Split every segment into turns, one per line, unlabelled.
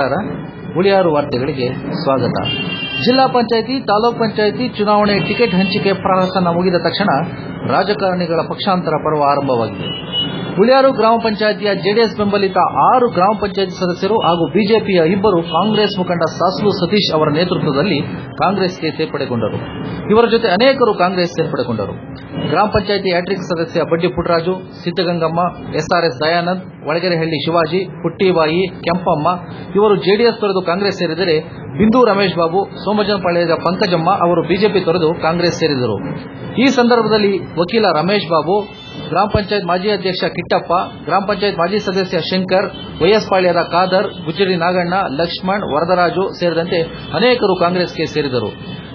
ನಮಸ್ಕಾರ. ಉಳಿಯಾರು ವಾರ್ತೆಗಳಿಗೆ ಸ್ವಾಗತ. ಜಿಲ್ಲಾ ಪಂಚಾಯಿತಿ, ತಾಲೂಕ್ ಪಂಚಾಯಿತಿ ಚುನಾವಣೆ ಟಿಕೆಟ್ ಹಂಚಿಕೆ ಪ್ರಹಸನ ಮುಗಿದ ತಕ್ಷಣ ರಾಜಕಾರಣಿಗಳ ಪಕ್ಷಾಂತರ ಪರ್ವ ಆರಂಭವಾಗಿದೆ. ಹುಳಿಯಾರು ಗ್ರಾಮ ಪಂಚಾಯಿತಿಯ ಜೆಡಿಎಸ್ ಬೆಂಬಲಿತ ಆರು ಗ್ರಾಮ ಪಂಚಾಯತ್ ಸದಸ್ಯರು ಹಾಗೂ ಬಿಜೆಪಿಯ ಇಬ್ಬರು ಕಾಂಗ್ರೆಸ್ ಮುಖಂಡ ಸಾಸ್ಲು ಸತೀಶ್ ಅವರ ನೇತೃತ್ವದಲ್ಲಿ ಕಾಂಗ್ರೆಸ್ಗೆ ಸೇರ್ಪಡೆಗೊಂಡರು. ಇವರ ಜೊತೆ ಅನೇಕರು ಕಾಂಗ್ರೆಸ್ ಸೇರ್ಪಡೆಗೊಂಡರು. ಗ್ರಾಮ ಪಂಚಾಯಿತಿ ಹ್ಯಾಟ್ರಿಕ್ ಸದಸ್ಯ ಬಡ್ಡಿ ಪುಟ್ಟರಾಜು ಸಿದ್ದಗಂಗಮ್ಮ, ಎಸ್ಆರ್ಎಸ್ ದಯಾನಂದ್ ಒಳಗೆರೆಹಳ್ಳಿ ಶಿವಾಜಿ, ಪುಟ್ಟಿಬಾಯಿ, ಕೆಂಪಮ್ಮ ಇವರು ಜೆಡಿಎಸ್ ತೊರೆದು ಕಾಂಗ್ರೆಸ್ ಸೇರಿದರೆ ಬಿಂದು ರಮೇಶ್ ಬಾಬು ಸೋಮಜನಪಾಳ್ಯದ ಪಂಕಜಮ್ಮ ಅವರು ಬಿಜೆಪಿ ತೊರೆದು ಕಾಂಗ್ರೆಸ್ ಸೇರಿದರು. ಈ ಸಂದರ್ಭದಲ್ಲಿ ವಕೀಲ ರಮೇಶ್ ಬಾಬು ಗ್ರಾಮ ಪಂಚಾಯತ್ ಮಾಜಿ ಅಧ್ಯಕ್ಷ ಕಿಟ್ಟಪ್ಪ, ಗ್ರಾಮ ಪಂಚಾಯತ್ ಮಾಜಿ ಸದಸ್ಯ ಶಂಕರ್, ವೈಎಸ್ ಪಾಳ್ಯದ ಖಾದರ್, ಗುಜ್ಜರಿ ನಾಗಣ್ಣ, ಲಕ್ಷ್ಮಣ್, ವರದರಾಜು ಸೇರಿದಂತೆ ಅನೇಕರು ಕಾಂಗ್ರೆಸ್ಗೆ ಸೇರಿದರು.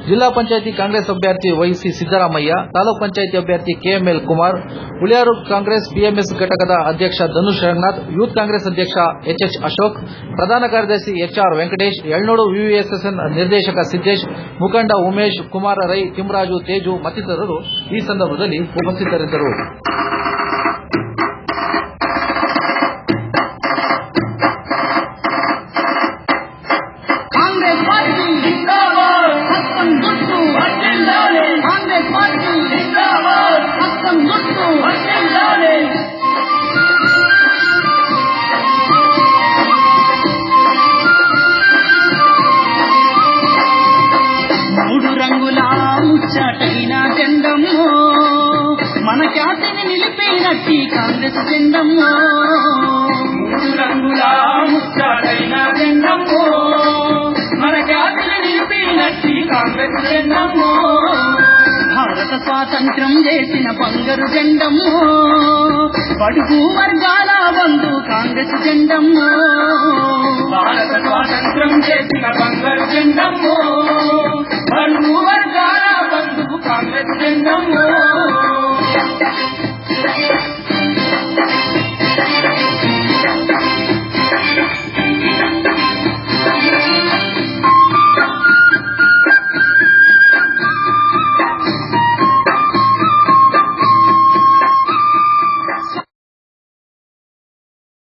ಜಿಲ್ಲಾ ಪಂಚಾಯಿತಿ ಕಾಂಗ್ರೆಸ್ ಅಭ್ಯರ್ಥಿ ವೈಸಿ ಸಿದ್ದರಾಮಯ್ಯ, ತಾಲೂಕ್ ಪಂಚಾಯಿತಿ ಅಭ್ಯರ್ಥಿ K M L Kumar Uliyaru Congress B M S ಘಟಕದ ಅಧ್ಯಕ್ಷ ಧನುಷ್ ರಂಗನಾಥ್, ಯೂತ್ ಕಾಂಗ್ರೆಸ್ ಅಧ್ಯಕ್ಷ ಎಚ್ಎಚ್ ಅಶೋಕ್, ಪ್ರಧಾನ ಕಾರ್ಯದರ್ಶಿ ಎಚ್ಆರ್ ವೆಂಕಟೇಶ್, ಎಳ್ನೋಡು ವಿವಿಎಸ್ಎಸ್ಎನ್ ನಿರ್ದೇಶಕ ಸಿದ್ದೇಶ್, ಮುಖಂಡ ಉಮೇಶ್ ಕುಮಾರ ರೈ ತಿಮರಾಜು ತೇಜು ಮತ್ತಿತರರು ಈ ಸಂದರ್ಭದಲ್ಲಿ ಉಪಸ್ಥಿತರಿದ್ದರು.
ముచ్చటైన జెండమ్మో మన ఖ్యాతిని నిలిపినట్టి కాంగ్రెస్ జెండమ్మో
రంగుల ముచ్చటైన జెండమ్మో మన జాతిని నిలిపినట్టి కాంగ్రెస్ జెండమ్మో
భారత స్వాతంత్రం చేసిన బంగారు జెండమ్మో బడుగు వర్గాల బంధు కాంగ్రెస్ జెండమ్మో
భారత స్వాతంత్రం చేసిన ಮಾಯಾ